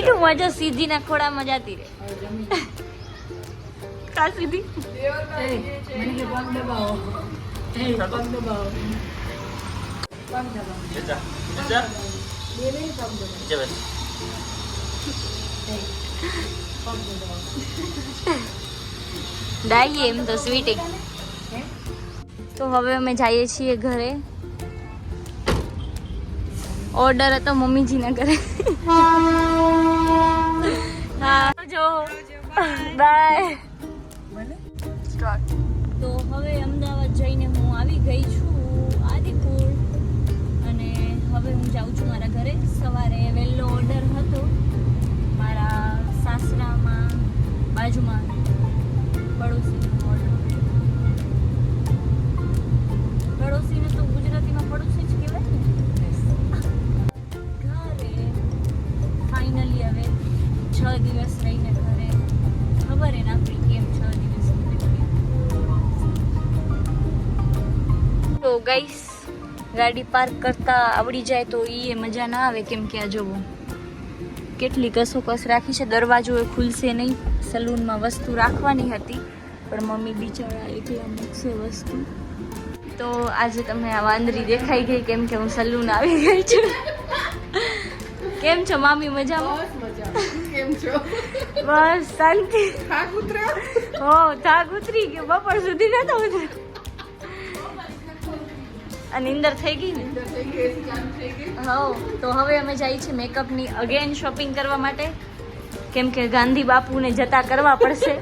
એટલું મજા સીધી ના રે કા સીધી જજા નીચે બેસ ડાઈએ એમ તો સ્વીટ તો હવે અમે જઈએ છીએ ઘરે. ઓર્ડર હતો મમ્મીજીના ઘરે. બાય. તો હવે અમદાવાદ જઈને હું આવી ગઈ છું આદિપુર. અને હવે હું જાઉં છું મારા ઘરે. સવારે વહેલો ઓર્ડર હતો મારા સાસરામાં બાજુમાં પડોશીનો ખબર એને આપણી કેમ છ તો ગઈસ ગાડી પાર્ક કરતા આવડી જાય તો એ મજા ના આવે કેમ કે આ જોવો. કેટલી કસોકસ રાખી છે, દરવાજો એ ખુલશે નહીં, સલૂનમાં વસ્તુ રાખવાની હતી, પણ મમ્મી બિચારા એકલા મૂકશે વસ્તુ. તો આજે તમને આ વાંદરી દેખાઈ ગઈ કેમ કે હું સલૂન આવી ગઈ છું. કેમ છો મામી મજામાં? કેમ છો? બસ શાંતિ. થાક ઉતર્યો? હો થાક ઉતરી ગયો. બપોર સુધી નતો ઉતર્યો. અને નીંદર થઈ ગઈ ને? હા તો હવે અમે જઈએ છીએ મેકઅપની અગેન શોપિંગ કરવા માટે. કેમ કે ગાંધી બાપુને જતા કરવા પડશે.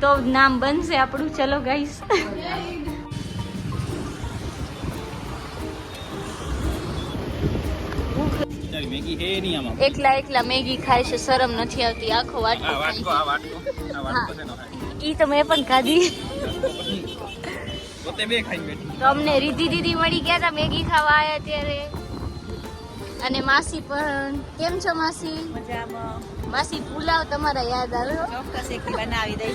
તો નામ બનશે આપણું. ચલો ગાઈસ એકલા એકલા મેગી ખાય છે શરમ નથી આવતી આખો વાટકો આ ખાય વાટકો આ વાટકો આ વાટકો છે નો છે ઈ તો મેં પણ ખાધી. અમને રીધી દીદી મળી ગયા હતા મેગી ખાવા આવ્યા ત્યારે. અને માસી પણ કેમ છો માસી? માસી પુલાવ તમારા યાદ આવ્યો ચોક્કસ બનાવી દઈ.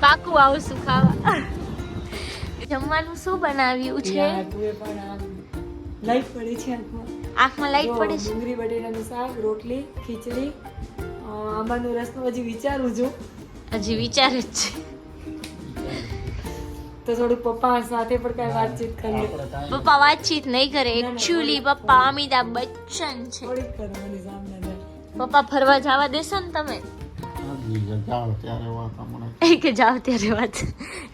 પાકું આવશું ખાવા. જમવાનું શું બનાવ્યું છે? લાઈટ પડે છે આંખમાં. આંખમાં લાઈટ પડે છે? ડુંગળી બટેટાનું શાક રોટલી ખીચડી આંબાનું રસ રસનો હજી વિચારું છું. હજી વિચારે જ છે. તો થોડું પપ્પા સાથે પણ કઈ વાતચીત કરી પપ્પા વાતચીત નહીં કરે. એકચ્યુઅલી પપ્પા અમિતાભ બચ્ચન છે. થોડીક કરવાની સામે પપ્પા ફરવા જવા દેશો ને તમે? કે જાવ ત્યારે વાત.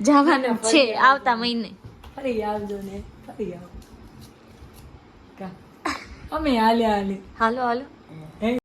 જવાનું જ છે આવતા મહિને. ફરી આવજો ને ફરી આવો અમે હાલે હાલે હાલો હાલો